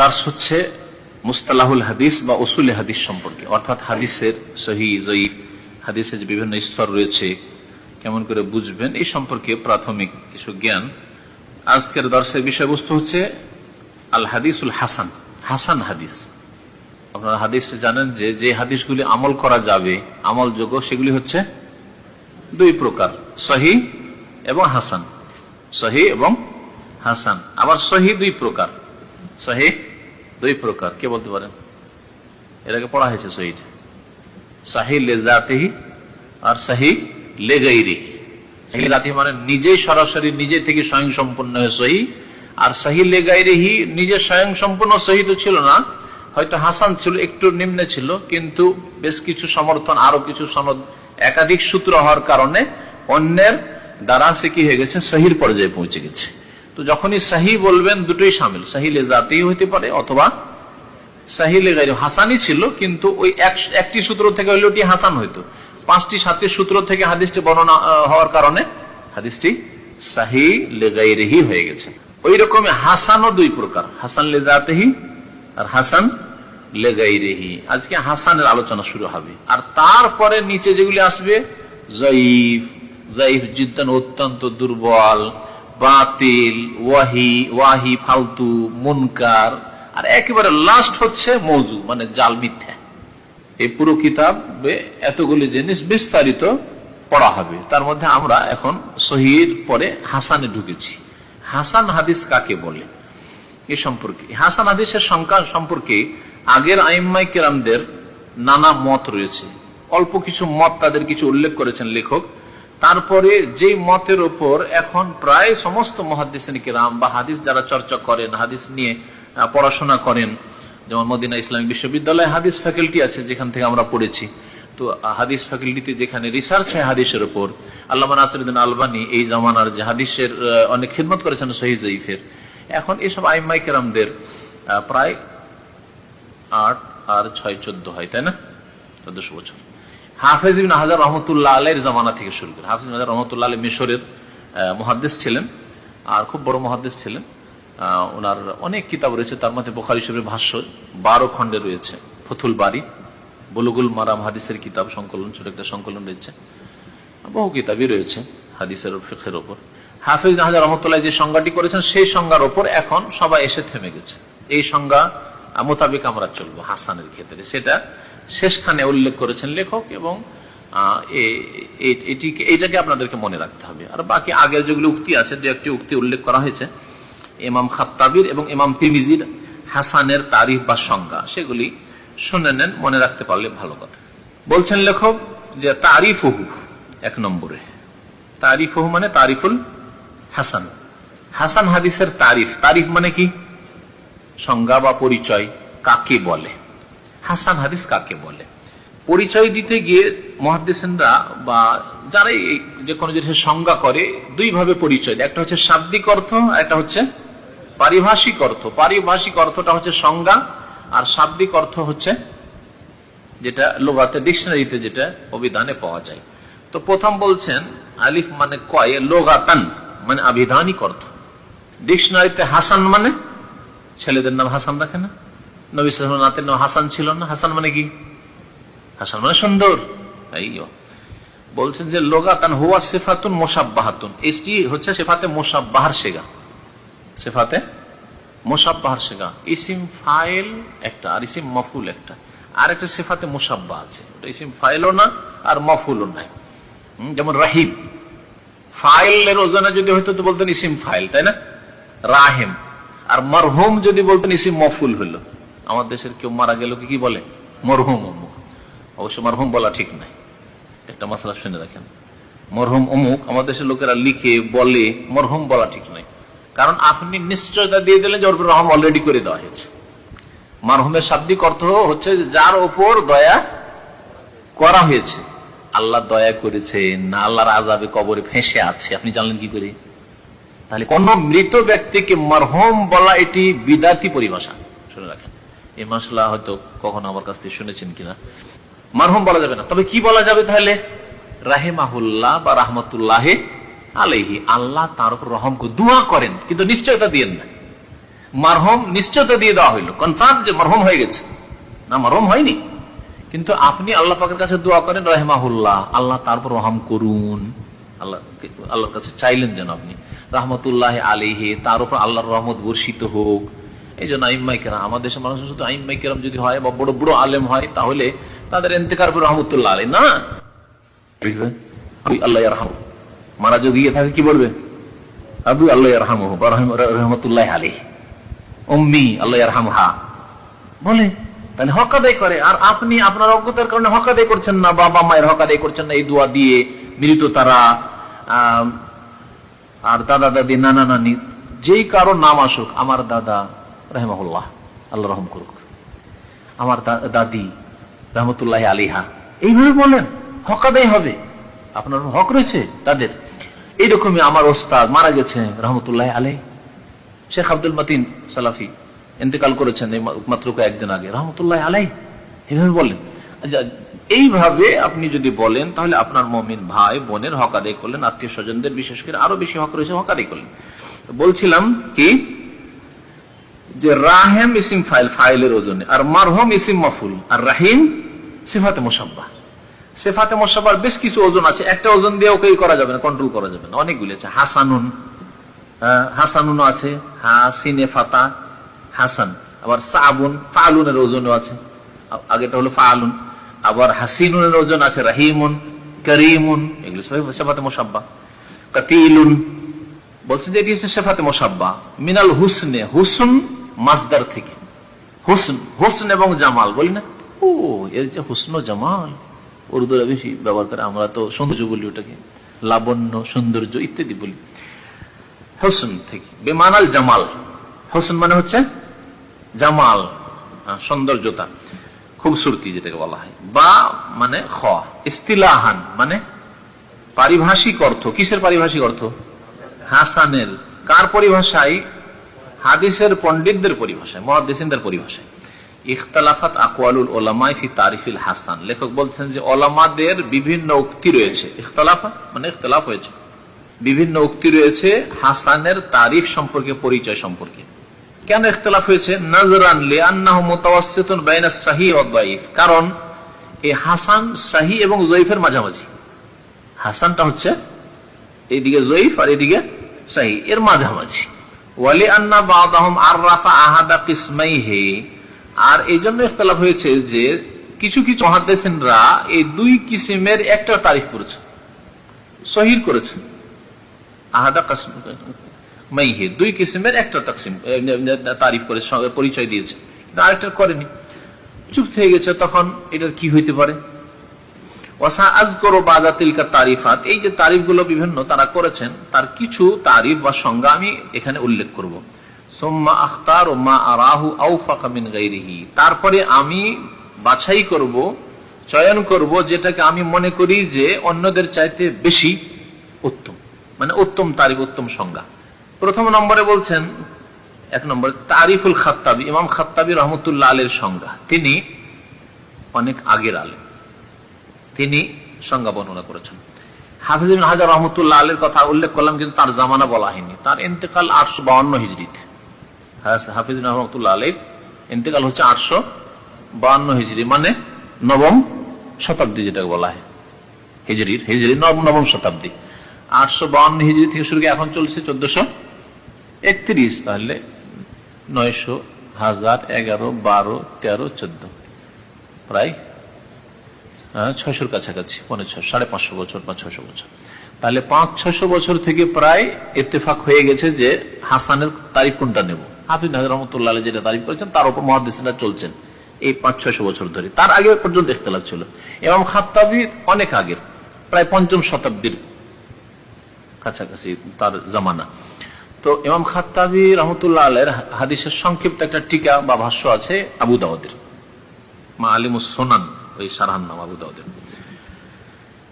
দার্স হচ্ছে মুস্তালাহুল হাদিস বা উসুল হাদিস সম্পর্কে অর্থাৎ হাদিসের সহি জয়ীফ। হাদিসের যে বিভিন্ন স্তর রয়েছে, কেমন করে বুঝবেন, এই সম্পর্কে প্রাথমিক কিছু জ্ঞান। আজকের দর্শের বিষয়বস্তু হচ্ছে আল হাদিসুল হাসান হাসান হাদিস। আপনারা হাদিস জানেন যে যে হাদিসগুলি আমল করা যাবে, আমল যোগ্য, সেগুলি হচ্ছে দুই প্রকার, সহি এবং হাসান। সহি এবং হাসান। আবার সহি দুই প্রকার। সহি দুই প্রকার, কে বলতে পারেন? এটাকে পড়া হয়েছে সহিটা। সাহি সাহি সাহি মানে সহি। সাহি সহি ছিল না, হয়তো হাসান ছিল, একটু নিম্নে ছিল, কিন্তু বেশ কিছু সমর্থন, আরও কিছু সনদ, একাধিক সূত্র হওয়ার কারণে অন্যের দ্বারা সে কি হয়ে গেছে? সহির পর্যায়ে পৌঁছে গেছে। তো যখনই সাহি বলবেন, দুটোই সামিল সাহিলে জাতি হইতে পারে অথবা সাহিলে ছিল, কিন্তু ওই একটি সূত্র থেকে হইলে ওটি হাসান হইতো। পাঁচটি, সাতটি সূত্র থেকে হাদিসটি বর্ণনা হওয়ার কারণে হাদিসটি সাহি হয়ে গেছে। ওই রকম হাসানও দুই প্রকার, হাসান লেজাতেহি আর হাসান আজকে হাসানের আলোচনা শুরু হবে। আর তারপরে নিচে যেগুলি আসবে, জয়ীফ জয়ীফ জিদ্দান অত্যন্ত দুর্বল, বাতিল, ওয়াহি ওয়াহি ফালতু, মুনকার আর একেবারে লাস্ট হচ্ছে মৌজু মানে জাল মিথ্যা। এই পুরো কিতাবে এতগুলি জিনিস বিস্তারিত পড়া হবে। তার মধ্যে আমরা এখন শহীদ পরে হাসানে ঢুকেছি। হাসান হাদিস কাকে বলে? এ সম্পর্কে। হাসান হাদিসের সংখ্যা সম্পর্কে আগের আইম্মাই কেরামদের নানা মত রয়েছে। অল্প কিছু মত তাদের কিছু উল্লেখ করেছেন লেখক। তারপরে যে মতের ওপর এখন প্রায় সমস্ত মহাদিসিন রাম বা হাদিস যারা চর্চা করেন, হাদিস নিয়ে পড়াশোনা করেন। যেমন মদিনা ইসলামিক বিশ্ববিদ্যালয়ে হাদিস ফ্যাকাল্টি আছে, যেখান থেকে আমরা পড়েছি। তো হাদিস ফ্যাকাল্টিতে যেখানে রিসার্চ হয় হাদিসের উপর আল্লাহ নাসিরুদ্দিন আলবানী এই জামানার যে হাদিসের অনেক খিদমত করেছেন শহীদ জয়ীফের। এখন এসব আইমাই কেরামদের প্রায় আট আর ছয় চোদ্দ হয়, তাই না? চোদ্দশো বছর। হাফেজ বিন হাজার রহমতুল্লাহ আলের জামানা থেকে শুরু করে, হাফিজ রহমতুল্লাহ আলী মিশরের মহাদ্দেশ ছিলেন, আর খুব বড় মহাদ্দেশ ছিলেন। ওনার অনেক কিতাব রয়েছে। তার মধ্যে বোখারি শরীফের ভাষ্য বারো খণ্ডে রয়েছে। ফতুল বাড়ি বলুগুল মারাম হাদিসের কিতাব, সংকলন, ছোট একটা সংকলন রয়েছে। বহু কিতাবই রয়েছে হাদিসের ফেখের ওপর। হাফিজ হাজার রহমতুল্লাহ যে সংজ্ঞাটি করেছেন, সেই সংজ্ঞার ওপর এখন সবাই এসে থেমে গেছে। এই সংজ্ঞা মোতাবেক আমরা চলবো হাসানের ক্ষেত্রে। সেটা শেষখানে উল্লেখ করেছেন লেখক এবং এইটাকে আপনাদেরকে মনে রাখতে হবে। আর বাকি আগের যেগুলো উক্তি আছে দু একটি উক্তি উল্লেখ করা হয়েছে। ইমাম খাত্তাবির এবং ইমাম তিমিজির হাসানের তারিফ বা সংজ্ঞা, সেগুলি শুনে নেন, মনে রাখতে পারলে ভালো কথা। বলছেন লেখক যে তারিফ এক নম্বরে। তারিফ মানে তারিফুল হাসান। হাসান হাদিসের তারিফ তারিফ মানে কি? সংজ্ঞা বা পরিচয় কাকে বলে? হাসান হাদিস কাকে বলে? পরিচয় দিতে গিয়ে মহাদিসেনরা বা যারা যে কোনো জিনিসের সংজ্ঞা করে দুই ভাবে পরিচয় দেয়। একটা হচ্ছে শাব্দিক অর্থ একটা হচ্ছে পারিভাষিক অর্থ। পারিভাষিক অর্থটা হচ্ছে সংজ্ঞা, আর শাব্দিক অর্থ হচ্ছে যেটা লোগাতে, ডিকশনারিতে যেটা অভিধানে পাওয়া যায়। তো প্রথম বলছেন আলিফ মানে কয়? লোগাতান মানে আবিধানিক অর্থ। ডিকশনারিতে হাসান মানে ছেলেদের নাম হাসান রাখে না। নবী নাম হাসান ছিল না। হাসান মানে কি? হাসান মানে সুন্দর। বলছেন যে লোগাতান হুয়া সেফাতুন মোসাব্বাহাতুন এটি হচ্ছে সেফাতে মোসাব্বাহার শেগা সেফাতে? মোসাব্বাহার শেগা। ইসিম ফাইল একটা, আর ইসিম মফুল একটা। আর একটা সেফাতে মোসাব্বা আছে। ইসিম ফাইলও না, আর মফুলও নাই। যেমন রাহিম। ফাইলের ওজনে যদি হইতো তো বলতেন ইসিম ফাইল, তাই না? রাহেম। আর মরহুম যদি বলতেন ইসিম মফুল হইল। আমার দেশের কেউ মারা গেল কি বলে? মরহুম অমুক। অবশ্য মরহুম বলা ঠিক নাই। একটা মশলা শুনে রাখেন। মরহুম অমুক আমার দেশের লোকেরা লিখে, বলে, মরহুম বলা ঠিক নাই। কারণ আপনি নিশ্চয়তা দিয়ে দিলেন যে ওর রহম অলরেডি করে দেওয়া হয়েছে। মারহুমের শাব্দিক অর্থ হচ্ছে যার ওপর দয়া করা হয়েছে। আল্লাহ দয়া করেছেন না আল্লাহর আজাবে কবরে ফেঁসে আছে। আপনি জানলেন কি করে? তাহলে কোন মৃত ব্যক্তিকে মরহম বলা এটি বিদাতি পরিভাষা। শুনে রাখেন। এই মশলা হয়তো কখনো আমার কাছ থেকে শুনেছেন কিনা। মারহম বলা যাবে না। তবে কি বলা যাবে তাহলে? রাহেমাহুল্লাহ বা রাহমতুল্লাহ আলহি আল্লাহ তার উপর রহম দোয়া করেন কিন্তু নিশ্চয়তা দিয়েন না। মারহম নিশ্চয়তা দিয়ে দেওয়া হইল। কনফার্ম যে মারহম হয়ে গেছে। না মারহম হয়নি। কিন্তু আপনি আল্লাহ পাকের কাছে দোয়া করেন রাহেমাহুল্লাহ আল্লাহ তারপর রহম করুন। আল্লাহ আল্লাহর কাছে চাইলেন যেন আপনি রহমতুল্লাহ আলিহে তার উপর আল্লাহর রহমত বর্ষিত হোক। এই জন্য আইম্মাই কেরাম আমাদের দেশের মানুষ শুধু আইম্মাই কেরাম যদি হয় বা বড় বড় আলেম হয় তাহলে তাদের এতেকার উপর রহমতুল্লাহ আলী না। আল্লাহ রহম মারা যদি গিয়ে থাকে, কি বলবে? আবু আল্লাহ রহম রহমতুল্লাহ আলী অম্মি আল্লাহ রহম হা বলে, তাহলে হক করে। আর আপনি আপনার অজ্ঞতার কারণে হক করছেন না, বাবা মায়ের হক করছেন না, এই দোয়া দিয়ে মৃত তারা আর দাদা দাদি, নানা নানি, যেই কারও নাম আসুক, আমার দাদা রহমাহুল্লাহ, আল্লাহ রহম করুক। আমার দাদি রহমতুল্লাহ আলিহা এইভাবে বলেন, হক হবে। আপনার হক রয়েছে তাদের। এইরকমই আমার ওস্তাদ মারা গেছে, রহমতুল্লাহ আলাই শেখ আব্দুল মতিন সালাফি ইন্তেকাল করেছেন মাত্র কয়েকদিন আগে। রহমতুল্লাহ আলাই এইভাবে বলেন। এইভাবে আপনি যদি বলেন, তাহলে আপনার মমিন ভাই বোনের হক আদায় করলেন আত্মীয় স্বজনদের বিশেষ করে আরও বেশি হক রয়েছে, হক আদায় করলেন। বলছিলাম কি, যে রাহেম ইসিম ফাইল, ফাইলের ওজনে, আর মারহম ইসিম মফুল, আর রাহিম সিফাতে মোসাব্বা সেফাতে মোসাব্বার বেশ কিছু ওজন আছে। একটা ওজন দিয়ে ওকে করা যাবে না কন্ট্রোল করা যাবে না। অনেকগুলি আছে। হাসানুন হাসানুন আছে। হাসিনে ফাতা, হাসান। আবার সাবুন, ফালুনের ওজনও আছে। আগেটা হলো ফালুন। আবার হাসিনুনের ওজন আছে, রাহিমুন, করিমুন। এগুলো সেফাতে মোসাব্বা কাতিলুন, বলছে যে এটি হচ্ছে সেফাতে মোসাব্বা মিনাল হুসনে, হুসন মাসদার থেকে। হুসন হুসন এবং জামাল, বলি না? ও, এর যে হুসন জামাল। উর্দুরা বেশি ব্যবহার করে, আমরা তো সৌন্দর্য বলি ওটাকে, লাবণ্য, সৌন্দর্য ইত্যাদি বলি। হোসন থেকে, বেমানাল জামাল। হোসন মানে হচ্ছে জামাল সৌন্দর্যতা, খুবসুরতি যেটাকে বলা হয়। বা মানে খ, ইস্তিলাহান মানে পারিভাষিক অর্থ। কিসের পারিভাষিক অর্থ? হাসানের। কার পরিভাষায়? হাদিসের পণ্ডিতদের পরিভাষায় মহাদিসিনদের পরিভাষায়। ইখতালাফাত আকওয়ালুল ওলামাই ফি তারিফিল হাসান। লেখক বলছেন যে ওলামাদের বিভিন্ন উক্তি রয়েছে। ইখতালাফা মানে ইখতলাফ হয়েছে। বিভিন্ন উক্তি রয়েছে হাসানের তারিফ সম্পর্কে, পরিচয় সম্পর্কে। কেন ইখতলাফ হয়েছে? নজরান লিআন্নাহু মুতাওয়াসসিতুন বাইনা সাহি ওয়া কারণ এই হাসান সাহি এবং জয়ীফের মাঝামাঝি। হাসানটা হচ্ছে এইদিকে জয়ীফ আর এদিকে সাহি এর মাঝামাঝি। ওয়ালি আন্না বাদাহুম আররাফা আহাদা কিসমাইহি। আর এই জন্য ইখতলাফ হয়েছে যে কিছু কিছু মহাদেসিনরা এই দুই কিসিমের একটা তারিফ করেছে সহির করেছে। আহাদা মাইহে, দুই কিসিমের একটা তাকসিম তারিফ করে পরিচয় দিয়েছে। কিন্তু আরেকটা করেনি। চুপ থেকে গেছে, তখন এটার কি হইতে পারে? তারিফাত, এই যে তারিফগুলো বিভিন্ন তারা করেছেন, তার কিছু তারিফ বা সংজ্ঞা আমি এখানে উল্লেখ করব। সোম্মা আখতার ও মা আরাহু আউফাকামিন গাইরিহি। তারপরে আমি বাছাই করব, চয়ন করব, যেটাকে আমি মনে করি যে অন্যদের চাইতে বেশি উত্তম। মানে উত্তম তারিফ, উত্তম সংজ্ঞা। প্রথম নম্বরে বলছেন, এক নম্বরে, তারিফুল খাত্তাবি, ইমাম খাত্তাবি রহমতুল্লাহ আলের সংজ্ঞা। তিনি অনেক আগের আলেম। তিনি সংজ্ঞা বর্ণনা করেছেন। হাফিজ হাজার রহমতুল্লাহ আলের কথা উল্লেখ করলাম, কিন্তু তার জামানা বলা হয়নি। তার ইন্তেকাল আটশো বাউন্ন হিজড়িতে হাফিজ রহমতুল্লাহ আলীর ইন্তেকাল হচ্ছে আটশো বান্ন হিজড়ি মানে নবম শতাব্দী যেটাকে বলা হয়। হিজড়ির হিজড়ি নবম শতাব্দী। আটশো বাউন্ন হিজড়ি থেকে শুরু এখন চলছে চোদ্দশো একত্রিশ, তাহলে নয়শো হাজার এগারো, বারো, তেরো, চোদ্দ। প্রায় ছয়শোর কাছাকাছি পনেরো ছয়, সাড়ে পাঁচশো বছর বা ছশো বছর। তাহলে পাঁচ ছশো বছর থেকে প্রায় ইত্তেফাক হয়ে গেছে যে হাসানের তারিখ কোনটা নেব? হাফিজ রহমতুল্লাহ যেটা তারিফ করেছেন, তার উপর মহাদিসরা চলছেন এই পাঁচ ছয়শো বছর ধরে। তার আগে পর্যন্ত ইখতলাফ ছিল। এবং খাত্তাবি অনেক আগের, প্রায় পঞ্চম শতাব্দীর কাছাকাছি তার জামানা। তো রহমতুল্লাহ আলের হাদিসের সংক্ষিপ্ত একটা টিকা বা ভাষ্য আছে আবু দাউদের। মা আলিমুস সোনান, ওই সারহান নাম আবু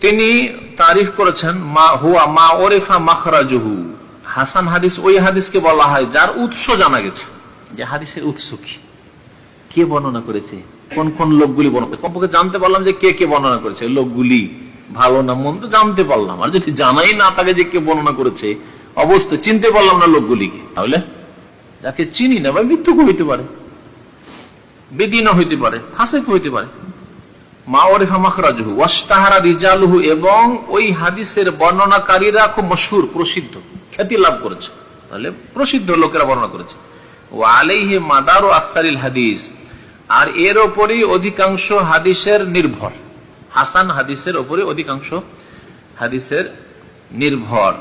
তিনি তারিফ করেছেন, মা হুয়া মা ওরেফা মাখরাজুহু। হাসান হাদিস ওই হাদিসকে বলা হয়, যার উৎস জানা গেছে। যে হাদিসের উৎস কি? কে বর্ণনা করেছে? কোন কোন লোকগুলি বর্ণনা কমপক্ষে জানতে পারলাম যে কে কে বর্ণনা করেছে। লোকগুলি ভালো না মন্দ জানতে পারলাম। আর যদি জানাই না তাকে যে কে বর্ণনা করেছে অবস্থা চিনতে পারলাম না লোকগুলিকে। তাহলে? যাকে চিনি না বা মৃত্যুক হইতে পারে। বেদিনা হইতে পারে ফাসেক হইতে পারে। এবং ওই হাদিসের বর্ণনাকারীরা খুব মশহুর, প্রসিদ্ধ। খ্যাতি লাভ করেছে। তাহলে প্রসিদ্ধ লোকেরা বর্ণনা করেছে। ও আলাইহে মাদার ও আকসারিল হাদিস। আর এর ওপরই অধিকাংশ হাদিসের নির্ভর। হাসান হাদিসের ওপরে অধিকাংশ হাদিসের নির্ভর।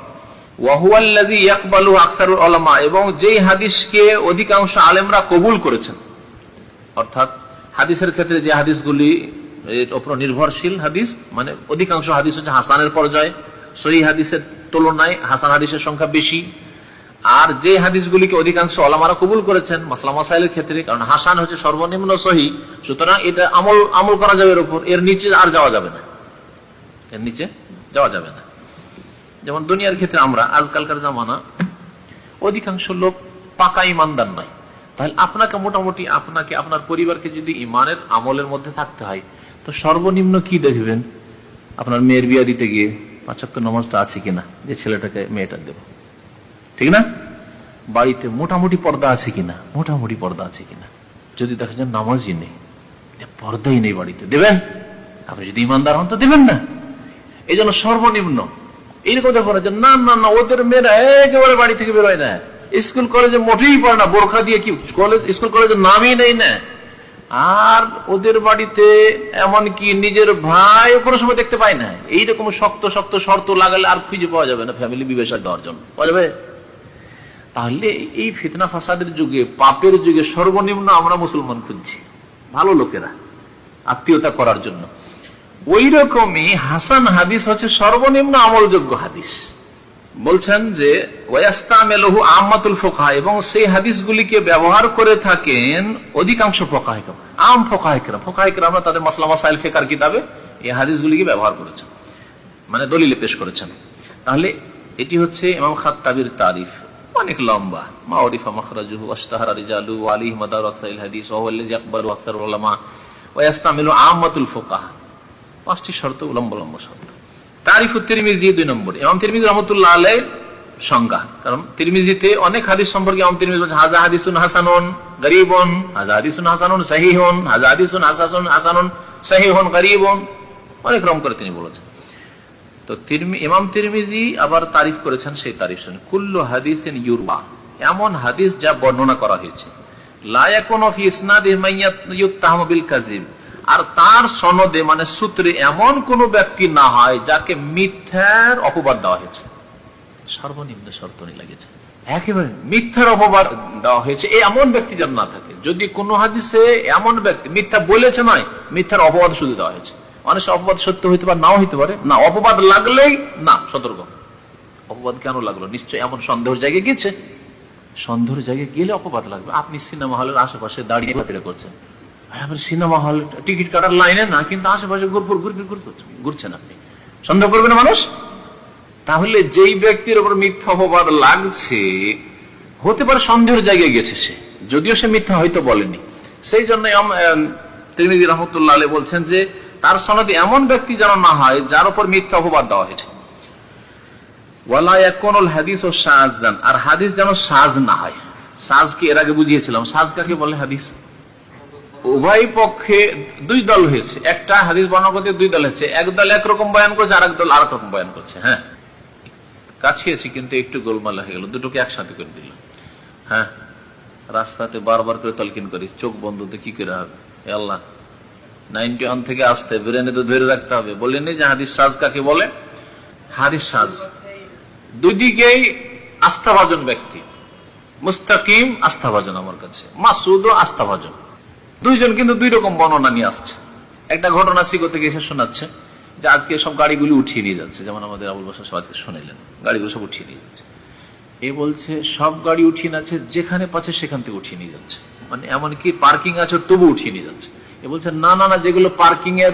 এবং যেই হাদিসকে অধিকাংশ আলেমরা কবুল করেছেন। অর্থাৎ হাদিসের ক্ষেত্রে যে হাদিসগুলি উপর নির্ভরশীল হাদিস মানে অধিকাংশ হাদিস হচ্ছে হাসানের পর্যায়ে। সহি হাদিসের তুলনায়, হাসান হাদিসের সংখ্যা বেশি। আর যে হাদিসগুলিকে অধিকাংশ অলামারা কবুল করেছেন, মাসলা মাসাইলের ক্ষেত্রে, কারণ হাসান হচ্ছে সর্বনিম্ন সহি, সুতরাং এটা আমল আমল করা যাবে এর উপর, এর নিচে আর যাওয়া যাবে না। এর নিচে যাওয়া যাবে না। যেমন দুনিয়ার ক্ষেত্রে আমরা, আজকালকার জামানা, অধিকাংশ লোক পাকা ইমানদার নয়। তাহলে আপনাকে মোটামুটি, আপনাকে, আপনার পরিবারকে যদি ইমানের আমলের মধ্যে থাকতে হয়, তো সর্বনিম্ন কি দেখবেন? আপনার মেয়ের বিয়া দিতে গিয়ে। পাঁচাত্তর নামাজটা আছে কিনা? যে ছেলেটাকে মেয়েটা দেব। ঠিক না? বাড়িতে মোটামুটি পর্দা আছে কিনা? মোটামুটি পর্দা আছে কিনা? যদি দেখা যায় নামাজই নেই পর্দাই নেই বাড়িতে। দেবেন? আপনি যদি ইমানদার হন তো দেবেন না। এই জন্য সর্বনিম্ন। এইরকম দেখো না না না না, ওদের মেয়েরা একেবারে বাড়ি থেকে বেরোয় না। স্কুল, কলেজে মোটেই পড়ে না। বোরখা দিয়ে কি, কলেজ, স্কুল কলেজের নামই নেই না। আর ওদের বাড়িতে এমন কি নিজের ভাই কোনো সময় দেখতে পায় না। এইরকম শক্ত শক্ত শর্ত লাগালে আর খুঁজে পাওয়া যাবে না ফ্যামিলি বিবেচনা দেওয়ার জন্য। পাওয়া যাবে? তাহলে এই ফিতনা ফাসাদের যুগে, পাপের যুগে সর্বনিম্ন আমরা মুসলমান খুঁজছি। ভালো লোকেরা, আত্মীয়তা করার জন্য। ওই রকমই হাসান হাদিস হচ্ছে সর্বনিম্ন আমলযোগ্য হাদিস। বলছেন যে ওয়াস্তা ওয়াস্তামেলহু আহমাতুল ফোকা এবং সেই হাদিসগুলিকে ব্যবহার করে থাকেন অধিকাংশ ফোকাহিকম আম ফোকাহিকরা ফোকাহিকরা আমরা তাদের মাসলা, মাসাইল, ফেকার কিতাবে এই হাদিসগুলিকে ব্যবহার করেছেন মানে দলিলে পেশ করেছেন। তাহলে এটি হচ্ছে ইমাম খাত্তাবির তারিফ, অনেক লম্বা। মা ওরিফা মখরাজুহু আশতাহারা রিজালু আলিহি মাদার আকসারিল হাদিস ওয়া হুয়াল্লাযী আকবারু আকসারুল উলামা। ওয়া ইয়াস্তামিলু আম্মাতুল ফুকাহা। পাঁচটি শর্ত লম্বা লম্বা শর্ত। তারিফ তিরমিজিতে অনেক হাদিস গরিবন অনেক রকম করে তিনি বলেছেন। তো ইমাম তিরমিজি আবার তারিফ করেছেন সেই তারিফ শুনে। কুল্লু হাদিসিন ইউরবা এমন হাদিস যা বর্ণনা করা হয়েছে। লায়াকুন ফি ইসনাদিহি মাইয়াত ইউত্তাহামু বিল কাযিব আর তার সনদে মানে সূত্রে এমন কোন ব্যক্তি না হয় যাকে মিথ্যার অপবাদ দেওয়া হয়েছে। সর্বনিম্ন শর্ত লাগেছে। একেবারে। মিথ্যার অপবাদ দেওয়া হয়েছে। এই এমন ব্যক্তি যেন না থাকে। যদি কোন হাদিসে এমন ব্যক্তি মিথ্যা বলেছে নয় মিথ্যার অপবাদ শুধু দেওয়া হয়েছে। মানুষের অপবাদ সত্য হইতে পারে নাও হইতে পারে। না অপবাদ লাগলেই না সতর্ক। অপবাদ কেন লাগল? নিশ্চয় এমন সন্দেহের জায়গায় গেছে সন্দেহের জায়গায় গেলে অপবাদ লাগবে। আপনি সিনেমা হলের আশেপাশে দাঁড়িয়ে ঘোরাফেরা সিনেমা হল, টিকিট কাটার লাইনে না, কিন্তু আশেপাশে ঘুরপুর ঘুরপুর ঘুরছেন আপনি। সন্দেহ করবে না মানুষ? তাহলে যেই ব্যক্তির উপর মিথ্যা অপবাদ লাগছে, হতে পারে সন্দেহের জায়গায় গেছে সে, যদিও সে মিথ্যা হয়তো বলেনি। সেই জন্য তিরমিজি রহমতুল্লাহ আলী বলছেন যে, তার সনদে এমন ব্যক্তি যেন না হয়, যার উপর মিথ্যা অপবাদ দেওয়া হয়েছে। হাদিস ও সাজান আর হাদিস যেন সাজ না হয়। সাজকে এর আগে বুঝিয়েছিলাম? সাজ কাকে বলে হাদিস? উভয় পক্ষে দুই দল হয়েছে। একটা হাদিস বর্ণনা করতে দুই দল হয়েছে। এক দল একরকম বয়ান করছে আর এক দল আর রকম বয়ান করছে হ্যাঁ? কাছিয়েছি কিন্তু একটু গোলমাল হয়ে গেল, দুটোকে একসাথে করে দিল হ্যাঁ? রাস্তাতে বারবার করে তলকিন করি, চোখ বন্ধুতে কি করে হবে? আল্লাহ, নাইনটি ওয়ান থেকে আসতে ব্রেনে তো ধরে রাখতে হবে। বলেনি যে হাদিস সাজ কাকে বলে? হাদিস সাজ। দুই দিকেই আস্থাভাজন ব্যক্তি। মুস্তাকিম আস্থাভাজন আমার কাছে মাসুদ ও আস্থাভাজন। দুইজন কিন্তু দুই রকম বর্ণনা নিয়ে আসছে। একটা ঘটনা সিগো থেকে এসে শোনাচ্ছে যে আজকে সব গাড়িগুলি উঠিয়ে নিয়ে যাচ্ছে। যেমন আমাদের আবুল বাসা সব আজকে শুনাইলেন গাড়িগুলো সব উঠিয়ে নিয়ে যাচ্ছে। এ বলছে, সব গাড়ি উঠিয়ে নিচ্ছে যেখানে পাচ্ছে সেখান থেকে উঠিয়ে নিয়ে যাচ্ছে। মানে এমনকি পার্কিং আছে তবু উঠিয়ে নিয়ে যাচ্ছে। এ বলছে, না না না, যেগুলো পার্কিং এর,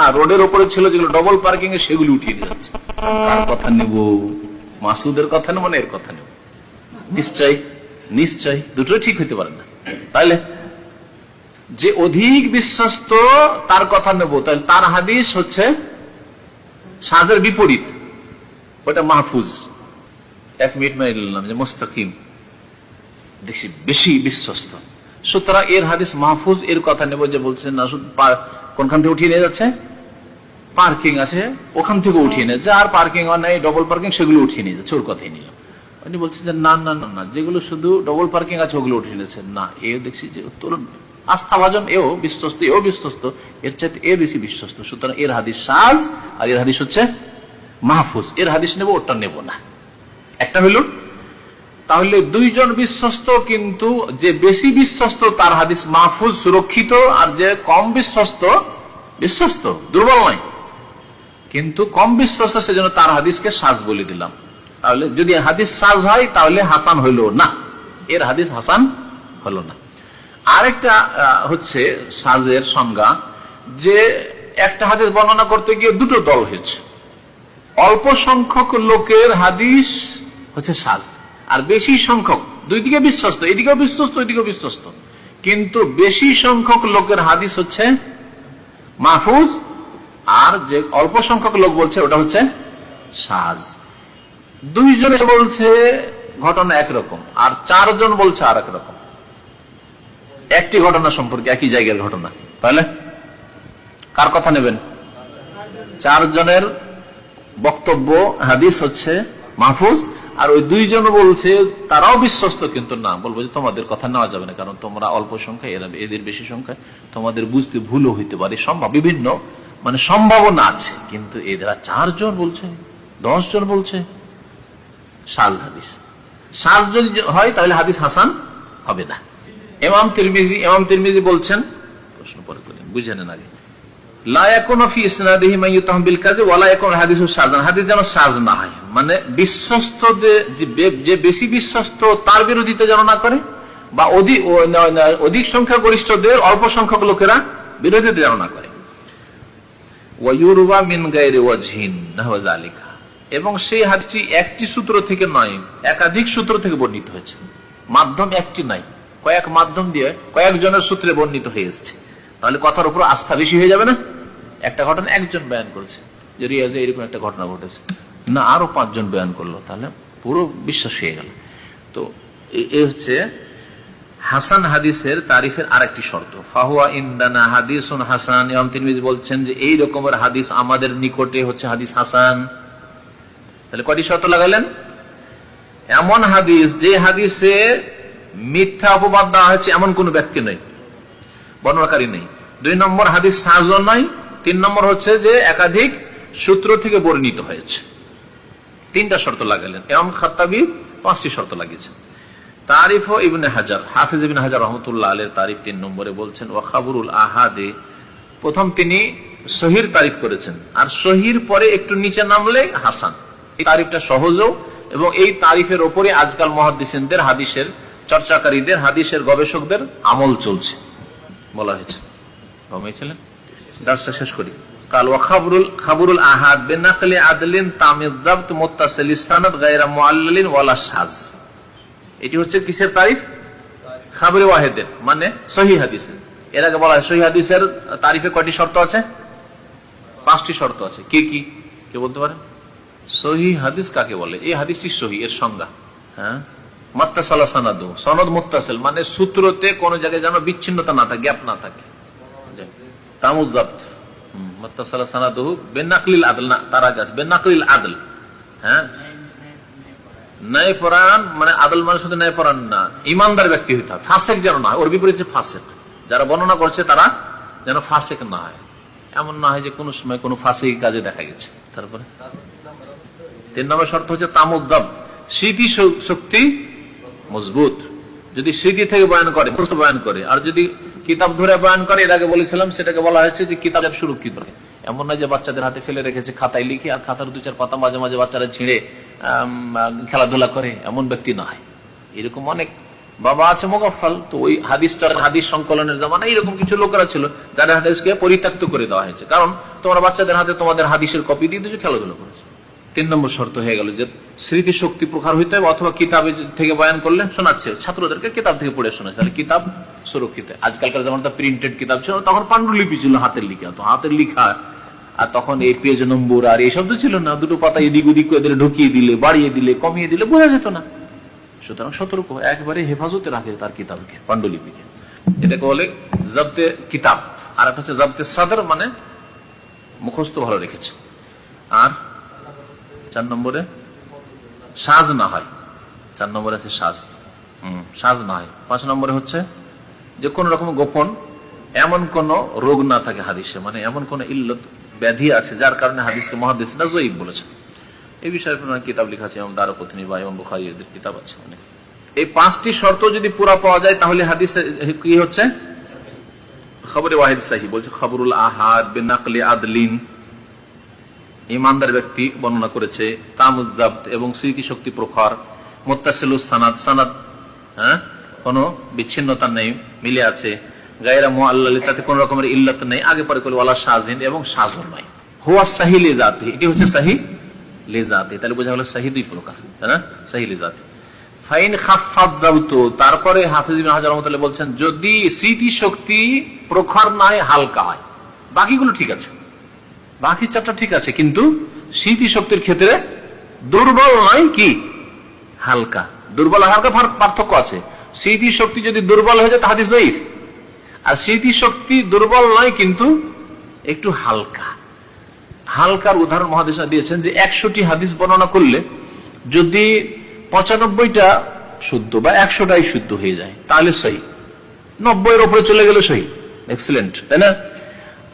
না, রোডের উপরে ছিল, যেগুলো ডবল পার্কিং এ, সেগুলো উঠিয়ে নিয়ে যাচ্ছে। কার কথা নেব? মাসুদের কথা নেব না এর কথা নেব? নিশ্চয় নিশ্চয় দুটোই ঠিক হইতে পারে না। তাইলে যে অধিক বিশ্বস্ত, তার কথা নেব। তাহলে তার হাদিস হচ্ছে সাজের বিপরীত। ওটা মাহফুজ। এক মিনিট মেনে নিলাম যে মুস্তাকিম। দেখছি বেশি বিশ্বস্ত। সুতরাং এর হাদিস মাহফুজ, এর কথা নেব যে বলছেন না কোনখান থেকে উঠিয়ে নিয়ে যাচ্ছে? পার্কিং আছে, ওখান থেকে উঠিয়ে নিয়ে যার পার্কিং নেই ডবল পার্কিং সেগুলো উঠিয়ে নিয়ে যাচ্ছে। ওর কথাই নিলাম। উনি বলছেন যে, না না না না, যেগুলো শুধু ডবল পার্কিং আছে, ওগুলো উঠিয়ে নিয়েছে না এও দেখছি যে তুলন আস্থাভাজন এও বিশ্বস্ত এও বিশ্বস্ত, এর চাইতে এ বেশি বিশ্বস্ত। সুতরাং এর হাদিস সাজ, আর এর হাদিস হচ্ছে মাহফুজ। এর হাদিস নেব ওটা নেব না। একটা হইল তাহলে দুইজন বিশ্বস্ত কিন্তু যে বেশি বিশ্বস্ত তার হাদিস মাহফুজ সুরক্ষিত, আর যে কম বিশ্বস্ত বিশ্বস্ত, দুর্বল নয়। কিন্তু কম বিশ্বস্ত সেজন্য তার হাদিসকে সাজ বলে দিলাম। তাহলে যদি হাদিস সাজ হয়, তাহলে হাসান হইল না। এর হাদিস হাসান হলো না। আরেকটা হচ্ছে সাজের সংজ্ঞা যে একটা হাদিস বর্ণনা করতে গিয়ে দুটো দল হয়েছে। অল্প সংখ্যক লোকের হাদিস হচ্ছে সাজ, আর বেশি সংখ্যক, দুই দিকে বিশ্বস্ত, এদিকেও বিশ্বস্ত, ওইদিকেও বিশ্বস্ত। কিন্তু বেশি সংখ্যক লোকের হাদিস হচ্ছে মাহফুজ, আর যে অল্প সংখ্যক লোক বলছে ওটা হচ্ছে সাজ। দুইজনে বলছে ঘটনা একরকম, আর চারজন বলছে আর এক রকম। একটি ঘটনা সম্পর্কে, একই জায়গার ঘটনা। তাহলে? কার কথা নেবেন? চারজনের বক্তব্য, হাদিস হচ্ছে মাহফুজ, আর ওই দুইজন বলছে, তারাও বিশ্বস্ত কিন্তু না। বলব যে তোমাদের কথা নেওয়া যাবে না, কারণ তোমরা অল্প সংখ্যায়, এরা এদের বেশি সংখ্যায়, তোমাদের বুঝতে ভুলও হইতে পারে। সম্ভব, বিভিন্ন মানে সম্ভাবনা আছে, কিন্তু এরা চারজন বলছে দশ জন বলছে, সাজ হাদিস। সাজ যদি হয়, তাহলে হাদিস হাসান হবে না। এমাম তিরমিজি এমাম তিরমিজি বলছেন, প্রশ্ন পরে করেন বুঝে নেন আগে। মানে অধিক অল্প সংখ্যক লোকেরা এবং সেই হাদিসটি একটি সূত্র থেকে নয়, একাধিক সূত্র থেকে বর্ণিত হয়েছে। মাধ্যম একটি নাই। কয়েক মাধ্যম দিয়ে কয়েকজনের সূত্রে বর্ণিত হয়ে এসছে। তাহলে কথার উপর আস্থা বেশি হয়ে যাবে না? একটা ঘটনা একজন বয়ান করেছে, যে রিয়াজে এরকম একটা ঘটনা ঘটেছে। না, আরও পাঁচজন বয়ান করল, তাহলে পুরো বিশ্বাস হয়ে গেল। তো এই হচ্ছে হাসান হাদিসের তারিফের আরেকটি শর্ত। ফাহুয়া ইন্দানা হাদিসুন হাসান। ইমাম তিরমিজি বলছেন যে, এই রকমের হাদিস আমাদের নিকটে হচ্ছে হাদিস হাসান। তাহলে কয়টি শর্ত লাগালেন? এমন হাদিস যে হাদিসে মিথ্যা অপবাদ দেওয়া হয়েছে এমন কোন ব্যক্তি নেই, বর্ণনাকারী নেই। দুই নম্বর হাদিস সাহায্য নয়, তিন নম্বর হচ্ছে যে একাধিক সূত্র থেকে বর্ণিত হয়েছে। তিনটা শর্ত লাগালেন। এম খাতাবি পাঁচটি শর্ত লাগিয়েছেন। তারিফ ইবনে হাজার, হাফিজ ইবিন হাজার রহমতুল্লাহ আলের তারিফ তিন নম্বরে বলছেন ওয়াখাবুরুল আহাদে প্রথম তিনি শহীর তারিফ করেছেন, আর শহীর পরে একটু নিচে নামলে হাসান। এই তারিফটা সহজও, এবং এই তারিফের ওপরে আজকাল মহাদিসেনদের হাদিসের চর্চাকারীদের হাদিসের গবেষকদের আমল চলছে বলা হয়েছে। ঘুমিয়েছিলেন শেষ করি। আহাদ এটি হচ্ছে কিসের তারিফ? খাবরে ওয়াহেদের মানে সহি হাদিসের। এর আগে বলা হয় সহি হাদিসের তারিফে কয়টি শর্ত আছে? পাঁচটি শর্ত আছে। কি কি? কে বলতে পারেন সহি হাদিস কাকে বলে? এই হাদিসটি সহি এর সংজ্ঞা। হ্যাঁ? সানাদু মানে সূত্রতে কোন জায়গায় যেন বিচ্ছিন্নতা না থাকে, গ্যাপ না থাকে। হ্যাঁ? মানে মানে ইমানদার ব্যক্তি হইতে ফাঁসেক যেন না ওর বিপরীতে ফাঁসেক। যারা বর্ণনা করছে তারা যেন ফাঁসেক না হয়। এমন না হয় যে কোনো সময় কোনো ফাঁসে কাজে দেখা গেছে। তারপরে? তিন নম্বর শর্ত হচ্ছে তামুদ্দাব স্মৃতি শক্তি মজবুত। যদি স্মৃতি থেকে বয়ান করে বয়ান করে, আর যদি কিতাব ধরে বয়ান করে, এর আগে বলেছিলাম, সেটাকে বলা হয়েছে যে কিতাবের সুরক্ষিত এমন নয় যে বাচ্চাদের হাতে ফেলে রেখেছে, খাতায় লিখে আর খাতার দু চার পাতা মাঝে মাঝে বাচ্চারা ছিঁড়ে খেলাধুলা করে, এমন ব্যক্তি না হয় এরকম অনেক বাবা আছে মোগাফাল তো ওই হাদিসটা হাদিস সংকলনের জামানা এরকম কিছু লোকেরা ছিল যারা হাদিসকে পরিত্যক্ত করে দেওয়া হয়েছে। কারণ তোমরা বাচ্চাদের হাতে তোমাদের হাদিসের কপি দিয়ে দিয়েছ, খেলাধুলো করেছে। তিন নম্বর শর্ত হয়ে গেল যে স্মৃতি শক্তি প্রকার হইতে হবে অথবা কিতাবে থেকে বয়ান করলে শোনাচ্ছে। ছাত্রদেরকে কিতাব থেকে পড়ে শোনাচ্ছে। তাহলে কিতাব সুরক্ষিত। আজকালকার যেমন প্রিন্টেড কিতাব ছিল, তখন পাণ্ডুলিপি ছিল হাতের লিখা। তো হাতের লিখা, আর তখন এই পেজ নম্বর আর এই শব্দ ছিল না। দুটো পাতা এদিক ওদিক করে ঢুকিয়ে দিলে, বাড়িয়ে দিলে, কমিয়ে দিলে, বোঝা যেত না। সুতরাং সতর্ক একবারে হেফাজতে রাখে তার কিতাবকে, পাণ্ডুলিপিকে। এটাকে বলে জব্দে কিতাব, আর একটা হচ্ছে জব্দে সাদর মানে মুখস্থ ভালো রেখেছে। আর চার নম্বরে? সাজ না হয়। চার নম্বরে আছে সাজ। হম, সাজ না হয়। পাঁচ নম্বরে হচ্ছে যে কোন রকম গোপন এমন কোন রোগ না থাকে হাদিসে। মানে এমন কোন ইল্লত, ব্যাধি আছে যার কারণে হাদিসকে মহাদিস না জয়ীব বলেছে এই বিষয়ে কিতাব লেখা আছে, এবং দারপত্নী বা এবং বুখারি এদের কিতাব আছে। অনেক এই পাঁচটি শর্ত যদি পুরা পাওয়া যায়, তাহলে হাদিস কি হচ্ছে? খবরে ওয়াহিদ সাহি বলছে, খবরুল আহাদ বেনাকলে আদলিন। ইমানদার ব্যক্তি বর্ণনা করেছে তামুজাব্দ এবং স্মৃতি শক্তি প্রখর, মোত্তাসিলুস সানাদ সানাদ হ্যাঁ? কোনো বিচ্ছিন্নতা নেই, মিলে আছে। গায়রা মোয়াল্লাহ তাতে কোন রকমের ইল্লত নেই। আগে পরে করলে ওয়ালা শাহিন এবং শাহর নাই হুয়া সাহি লেজাতি এটি হচ্ছে সাহি লেজাতি তাহলে বোঝা গেল সাহি দুই প্রকার, তাই না? সাহি লেজাতি ফাইন খাফাত জাবতো তারপরে হাফিজ হাজার রহমতুল্লাহ বলছেন, যদি স্মৃতি শক্তি প্রখর নয় হালকা হয়। বাকিগুলো ঠিক আছে। বাকি চারটা ঠিক আছে, কিন্তু স্মৃতি শক্তির ক্ষেত্রে দুর্বল নয় কি? হালকা। দুর্বল হালকা পার্থক্য আছে। স্মৃতি শক্তি যদি দুর্বল হয়ে যায় তাহাদি জয়ীফ। আর স্মৃতি শক্তি দুর্বল নয়, কিন্তু একটু হালকা। হালকার উদাহরণ মহাদেশা দিয়েছেন যে একশোটি হাদিস বর্ণনা করলে যদি পঁচানব্বইটা শুদ্ধ বা একশোটাই শুদ্ধ হয়ে যায়, তাহলে সহি। নব্বইয়ের উপরে চলে গেলে সহি। এক্সিলেন্ট তাই না?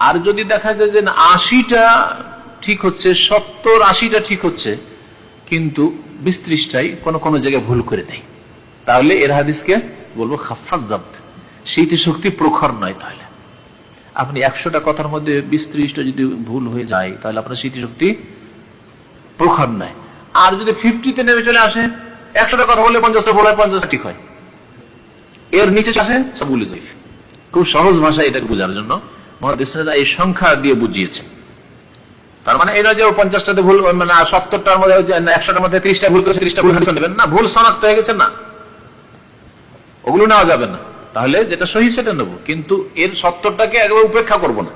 আর যদি দেখা যায় যে আশিটা ঠিক হচ্ছে, সত্তর আশিটা ঠিক হচ্ছে, কিন্তু বিশ ত্রিশটাই কোনো কোনো জায়গায় ভুল করে দেয়। তাহলে এর হাদিসকে বলব খাফাজ স্মৃতি শক্তি প্রখর নয় তাহলে। আপনি একশোটা কথার মধ্যে বিশ ত্রিশটা যদি ভুল হয়ে যায়, তাহলে আপনার স্মৃতিশক্তি প্রখর নয়। আর যদি ফিফটিতে নেমে চলে আসে, একশোটা কথা বললে পঞ্চাশটা ভুল হয়, পঞ্চাশটা ঠিক হয়। এর নিচে আসে সবগুলি জয়ীফ। খুব সহজ ভাষা এটাকে বোঝার জন্য মহাদেশরা এই সংখ্যা দিয়ে বুঝিয়েছে। তার মানে এই নয় যে পঞ্চাশটাতে ভুল মানে সত্তরটার মধ্যে একশোটার মধ্যে ত্রিশটা ভুল করেছে, ত্রিশটা ভুল হাদিস নেবেন না, ভুল শনাক্ত হয়ে গেছে, না। ওগুলো নেওয়া যাবে না। তাহলে যেটা সহি সেটা নেব। কিন্তু এর সত্তরটাকে একবার উপেক্ষা করব না।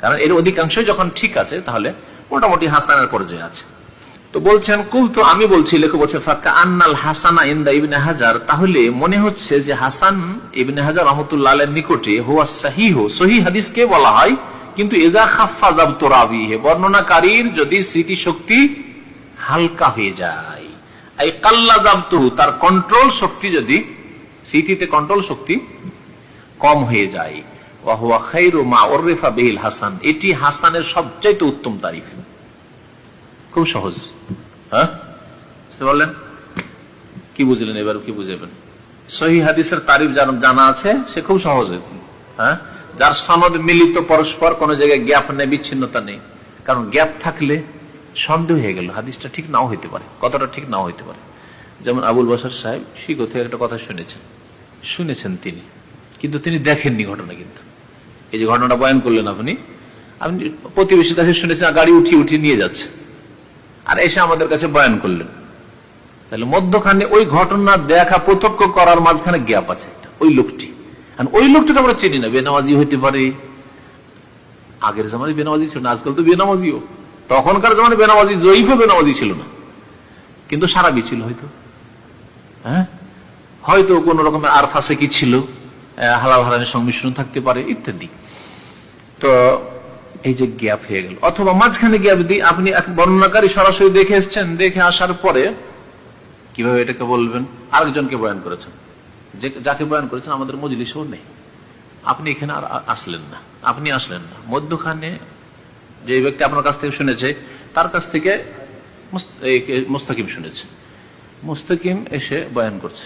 কারণ এর অধিকাংশই যখন ঠিক আছে, তাহলে মোটামুটি হাসানের পর্যায়ে আছে। তো বলছেন কুল তো আমি বলছি, লেখক বলছে ফাক্কা আন্নাল হাসানা ইন্দা ইবনে হাজার। তাহলে মনে হচ্ছে যে হাসান ইবনে হাজার রহমতুল্লাহ নিকটে হুয়া সাহিহ সহি হাদিসকে বলা হয়। কিন্তু এজা খাফা রাবিহে বর্ণনাকারীর যদি স্মৃতি শক্তি হালকা হয়ে যায়। এই কাল্লা তার কন্ট্রোল শক্তি যদি, স্মৃতিতে কন্ট্রোল শক্তি কম হয়ে যায়। ওয়াহুয়া খাইরু মা বেহিল হাসান। এটি হাসানের সবচাইতে উত্তম তারিখ খুব সহজ। হ্যাঁ? কি বুঝলেন এবার? কি হাদিসের তারিফ যার জানা আছে, সে খুব হ্যাঁ? যার সনদ মিলিত পরস্পর, কোন জায়গায় গ্যাপ নেই, বিচ্ছিন্নতা নেই। কারণ গ্যাপ থাকলে সন্দেহ হয়ে গেল। হাদিসটা ঠিক নাও হইতে পারে। কতটা ঠিক নাও হইতে পারে। যেমন আবুল বসার সাহেব শিখো থেকে একটা কথা শুনেছেন। শুনেছেন তিনি। কিন্তু তিনি দেখেননি ঘটনা কিন্তু। এই যে ঘটনাটা বয়ান করলেন আপনি আপনি প্রতিবেশীর কাছে শুনেছেন গাড়ি উঠিয়ে উঠিয়ে নিয়ে যাচ্ছে। আর এসে আমাদের কাছে বয়ান করলেন। তাহলে মধ্যখানে ওই ঘটনা দেখা প্রত্যক্ষ করার মাঝখানে গ্যাপ আছে ওই লোকটি। ওই লোকটিকে আমরা চিনি না, বেনামাজি হইতে পারে। আগের জামানে বেনামাজি ছিল না, আজকাল তো বেনামাজিও। তখনকার জামানে বেনামাজি, জয়ীফও বেনামাজি ছিল না। কিন্তু সারাবি ছিল হয়তো। হ্যাঁ? হয়তো কোন রকমের আর ফাঁসে কি ছিল হালাল হারামের সংমিশ্রণ থাকতে পারে, ইত্যাদি। তো এই যে গ্যাপ হয়ে গেল। অথবা মাঝখানে গ্যাপ দিই আপনি এক বর্ণনাকারী সরাসরি দেখে এসছেন, দেখে আসার পরে কীভাবে এটাকে বলবেন? আরেকজনকে বয়ান করেছেন। যে, যাকে বয়ান করেছেন, আমাদের মজলিসও নেই। আপনি এখানে আর আসলেন না। আপনি আসলেন না। মধ্যখানে যে ব্যক্তি আপনার কাছ থেকে শুনেছে, তার কাছ থেকে মুস্তাকিম শুনেছে। মুস্তাকিম এসে বয়ান করছে।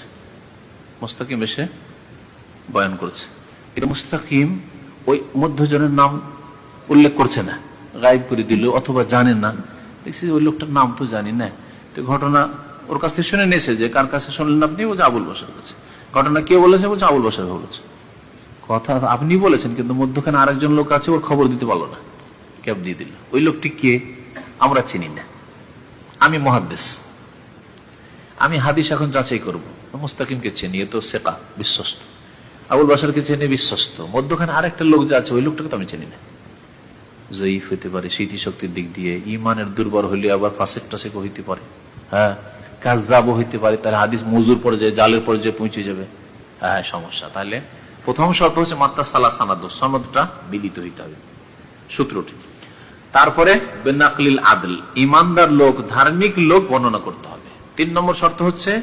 মুস্তাকিম এসে বয়ান করছে। এটা মুস্তাকিম ওই মধ্যজনের নাম উল্লেখ করছে না, গায়েব করে দিল অথবা জানে না। দেখছি ওই লোকটার নাম তো জানি না। তো ঘটনা ওর কাছ থেকে শুনে নিয়েছে যে কার কাছে শুনলেন আপনি? বলছে আবুল বসার কাছে। ঘটনা কে বলেছে? বলছে আবুল বাসার বলেছে। কথা আপনি বলেছেন, কিন্তু মধ্যখানে আরেকজন লোক আছে, ওর খবর দিতে পারল না। ক্যাব দিয়ে দিল। ওই লোকটি কে? আমরা চিনি না। আমি মহাদ্দেশ আমি হাদিস এখন যাচাই করব। মুস্তাকিমকে চিনি তো সেকা, বিশ্বস্ত। আবুল বাসারকে চিনি, বিশ্বস্ত। মধ্যখানে আরেকটা লোক যা আছে, ওই লোকটাকে তো আমি চিনি না। জয়ীফ হইতে পারে, স্মৃতিশক্তির দিক দিয়ে। ইমানের দুর্বল হইলে আবার ফাঁসেক টাসেক হইতে পারে। হ্যাঁ কাজাবো হইতে পারে, তাহলে হাদিস মজুর পর্যায়ে জালের পর্যায়ে পৌঁছে যাবে। হ্যাঁ সমস্যা। তাহলে প্রথম শর্ত হচ্ছে মাত্রা সালা সানাদ, সনদটা মিলিত হইতে হবে। সূত্রটি তারপরে বেনাকলিল আদল ইমানদার লোক, ধার্মিক লোক বর্ণনা করতে হবে। তিন নম্বর শর্ত হচ্ছে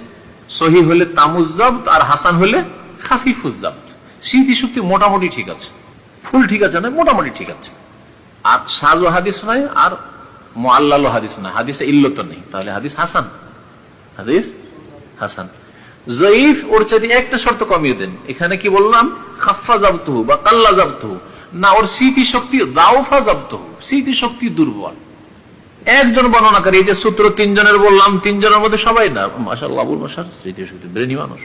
সহি হলে তামুজাব আর হাসান হলে খাফিফুজাব স্মৃতি শক্তি মোটামুটি ঠিক আছে। ফুল ঠিক আছে না, মোটামুটি ঠিক আছে। আর সাজু হাদিস নয় আর মোয়াল্লাল হাদিস নয় হাদিসে ইল্লত নেই। তাহলে হাদিস হাসান। হাদিস হাসান। জয়ীফ ওর একটা শর্ত কমিয়ে দেন। এখানে কি বললাম? খাফা বা কাল্লা না, ওর স্মৃতি শক্তি স্মৃতি শক্তি দুর্বল। একজন বর্ণনাকারী যে সূত্র তিনজনের বললাম, তিনজনের মধ্যে সবাই না মাসাল্লাহ আবুল মাসার স্মৃতি শক্তি ব্রেনি মানুষ।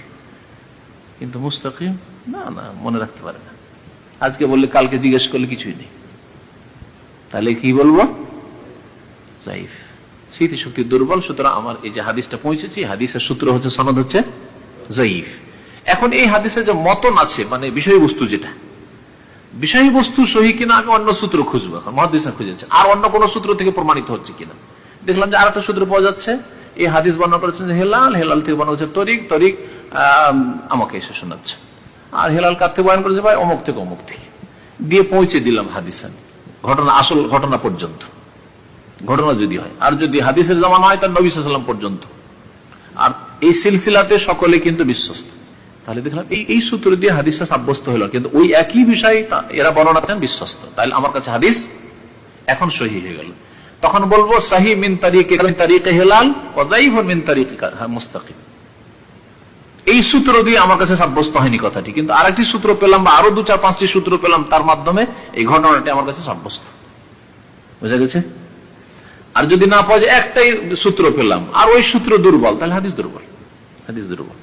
কিন্তু মুস্তাকিম, না না, মনে রাখতে পারে না। আজকে বললে, কালকে জিজ্ঞেস করলে কিছুই নেই। তাহলে কি বলব? জাইফ স্মৃতি শক্তি দুর্বল সুতরাং আমার এই যে হাদিসটা পৌঁছেছি হাদিসের সূত্র হচ্ছে সনদ হচ্ছে জয়ীফ এখন এই হাদিসে যে মতন আছে মানে বিষয়বস্তু যেটা বিষয়বস্তু সহি কিনা আমি অন্য সূত্র খুঁজবো এখন মহাদিস খুঁজেছে। আর অন্য কোন সূত্র থেকে প্রমাণিত হচ্ছে কিনা? দেখলাম যে আর একটা সূত্র পাওয়া যাচ্ছে এই হাদিস বর্ণনা করেছেন হেলাল হেলাল থেকে বর্ণনা হচ্ছে তরিক তরিক আহ, আমাকে এসে শোনাচ্ছে। আর হেলাল কার থেকে বয়ান করেছে ভাই? অমুক থেকে অমুক থেকে। দিয়ে পৌঁছে দিলাম হাদিস। আমি ঘটনা, আসল ঘটনা পর্যন্ত। ঘটনা যদি হয়। আর যদি হাদিসের জামানা হয়, তার নবী সাল্লাম পর্যন্ত। আর এই সিলসিলাতে সকলে কিন্তু বিশ্বস্ত। তাহলে দেখলাম, এই এই সূত্র দিয়ে হাদিসটা সাব্যস্ত হলো। কিন্তু ওই একই বিষয় এরা বর্ণনা করেন বিশ্বস্ত। তাহলে আমার কাছে হাদিস এখন সহি হয়ে গেল। তখন বলব, সাহি মিন তারিকে মিন তারিকে হেলাল ওজাইফ মিন তারিকে মুস্তাকিম। এই সূত্র দিয়ে আমার কাছে সাব্যস্ত হয়নি কথাটি, কিন্তু আরেকটি সূত্র পেলাম বা আরও দু চার পাঁচটি সূত্র পেলাম, তার মাধ্যমে এই ঘটনাটি আমার কাছে সাব্যস্ত। বুঝা গেছে? আর যদি না পাওয়া যায়, একটাই সূত্র পেলাম। আর ওই সূত্র দুর্বল, তাহলে হাদিস দুর্বল। হাদিস দুর্বল।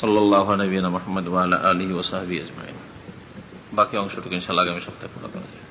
সাল্লাহ নবীনা মোহাম্মদ আলহি ওসাহাবি আজমাইন। বাকি অংশটুকু ইনশাল্লাহ আগামী সপ্তাহে